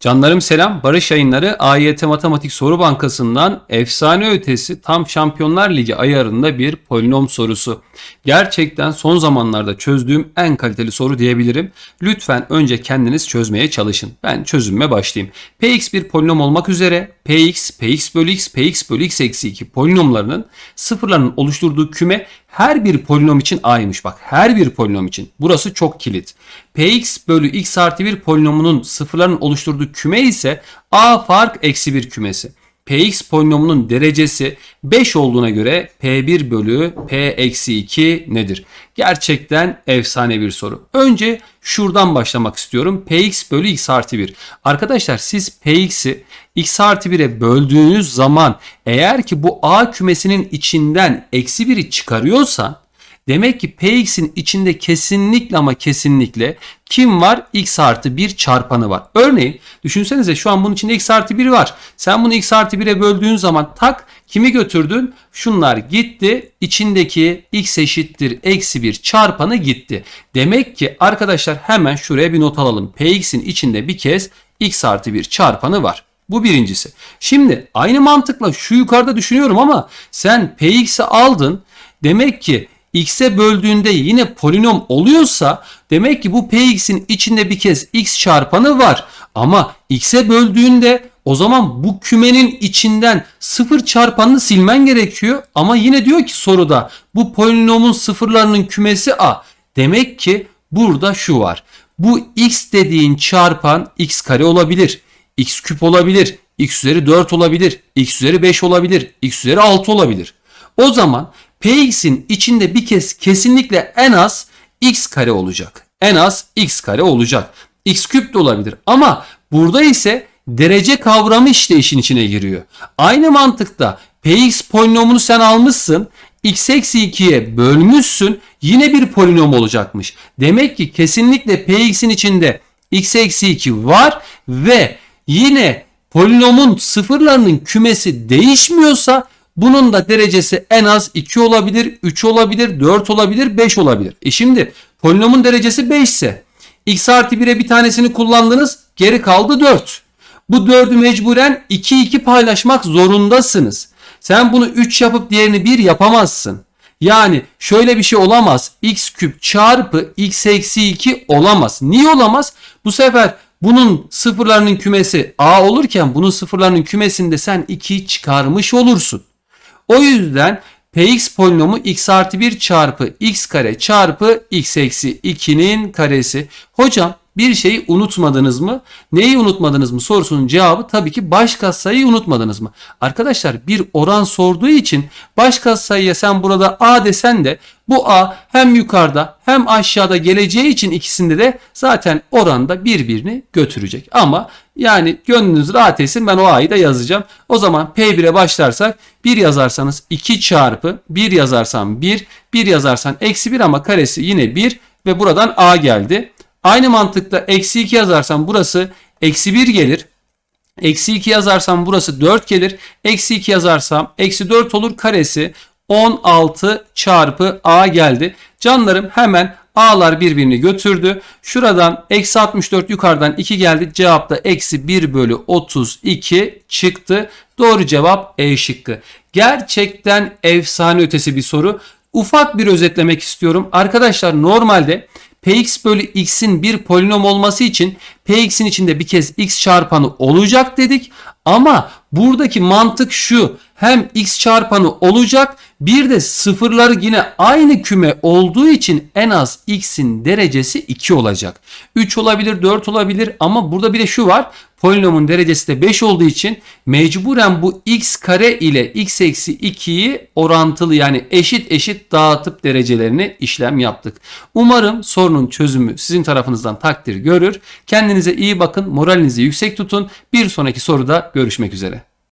Canlarım selam. Barış Yayınları AYT Matematik Soru Bankası'ndan efsane ötesi tam Şampiyonlar Ligi ayarında bir polinom sorusu. Gerçekten son zamanlarda çözdüğüm en kaliteli soru diyebilirim. Lütfen önce kendiniz çözmeye çalışın. Ben çözüme başlayayım. Px bir polinom olmak üzere Px, Px bölü x, Px bölü x eksi 2 polinomlarının sıfırlarının oluşturduğu küme her bir polinom için a'ymış. Bak her bir polinom için. Burası çok kilit. Px bölü x artı 1 polinomunun sıfırların oluşturduğu küme ise a fark eksi 1 kümesi. Px polinomunun derecesi 5 olduğuna göre P1 bölü P eksi 2 nedir? Gerçekten efsane bir soru. Önce şuradan başlamak istiyorum. Px bölü x artı 1. Arkadaşlar siz Px'i x artı 1'e böldüğünüz zaman eğer ki bu A kümesinin içinden eksi 1'i çıkarıyorsan Demek ki Px'in içinde kesinlikle ama kesinlikle kim var? x artı 1 çarpanı var. Örneğin düşünsenize şu an bunun içinde x artı 1 var. Sen bunu x artı 1'e böldüğün zaman tak kimi götürdün? Şunlar gitti. İçindeki x eşittir eksi 1 çarpanı gitti. Demek ki arkadaşlar hemen şuraya bir not alalım. Px'in içinde bir kez x artı 1 çarpanı var. Bu birincisi. Şimdi aynı mantıkla şu yukarıda düşünüyorum ama sen Px'i aldın. Demek ki x'e böldüğünde yine polinom oluyorsa demek ki bu px'in içinde bir kez x çarpanı var. Ama x'e böldüğünde o zaman bu kümenin içinden sıfır çarpanını silmen gerekiyor. Ama yine diyor ki soruda bu polinomun sıfırlarının kümesi a. Demek ki burada şu var. Bu x dediğin çarpan x kare olabilir. x küp olabilir. x üzeri 4 olabilir. x üzeri 5 olabilir. x üzeri 6 olabilir. O zaman Px'in içinde bir kez kesinlikle en az x kare olacak. En az x kare olacak. x küp de olabilir ama burada ise derece kavramı işte işin içine giriyor. Aynı mantıkta px polinomunu sen almışsın x eksi 2'ye bölmüşsün yine bir polinom olacakmış. Demek ki kesinlikle px'in içinde x eksi 2 var ve yine polinomun sıfırlarının kümesi değişmiyorsa bunun da derecesi en az 2 olabilir, 3 olabilir, 4 olabilir, 5 olabilir. E şimdi polinomun derecesi 5 ise x artı 1'e bir tanesini kullandınız geri kaldı 4. Bu 4'ü mecburen 2 2 paylaşmak zorundasınız. Sen bunu 3 yapıp diğerini 1 yapamazsın. Yani şöyle bir şey olamaz. x küp çarpı x eksi 2 olamaz. Niye olamaz? Bu sefer bunun sıfırlarının kümesi a olurken bunun sıfırlarının kümesinde sen 2'yi çıkarmış olursun. O yüzden Px polinomu x artı 1 çarpı x kare çarpı x eksi 2'nin karesi. Hocam bir şeyi unutmadınız mı? Neyi unutmadınız mı sorusunun cevabı tabii ki baş katsayıyı unutmadınız mı? Arkadaşlar bir oran sorduğu için baş katsayıya sen burada A desen de bu A hem yukarıda hem aşağıda geleceği için ikisinde de zaten oranda birbirini götürecek. Ama yani gönlünüz rahat etsin ben o A'yı da yazacağım. O zaman P1'e başlarsak 1 yazarsanız 2 çarpı 1 yazarsam 1 1 yazarsan eksi 1 ama karesi yine 1 ve buradan A geldi. Aynı mantıkla eksi 2 yazarsam burası eksi 1 gelir. Eksi 2 yazarsam burası 4 gelir. Eksi 2 yazarsam eksi 4 olur karesi 16 çarpı a geldi. Canlarım hemen a'lar birbirini götürdü. Şuradan eksi 64 yukarıdan 2 geldi. Cevap da eksi 1 bölü 32 çıktı. Doğru cevap E şıkkı. Gerçekten efsane ötesi bir soru. Ufak bir özetlemek istiyorum. Arkadaşlar normalde Px bölü x'in bir polinom olması için Px'in içinde bir kez x çarpanı olacak dedik. Ama buradaki mantık şu. Hem x çarpanı olacak bir de sıfırları yine aynı küme olduğu için en az x'in derecesi 2 olacak. 3 olabilir 4 olabilir ama burada bir de şu var. Polinomun derecesi de 5 olduğu için mecburen bu x kare ile x eksi 2'yi orantılı yani eşit eşit dağıtıp derecelerini işlem yaptık. Umarım sorunun çözümü sizin tarafınızdan takdir görür. Kendinize iyi bakın, moralinizi yüksek tutun. Bir sonraki soruda görüşmek üzere.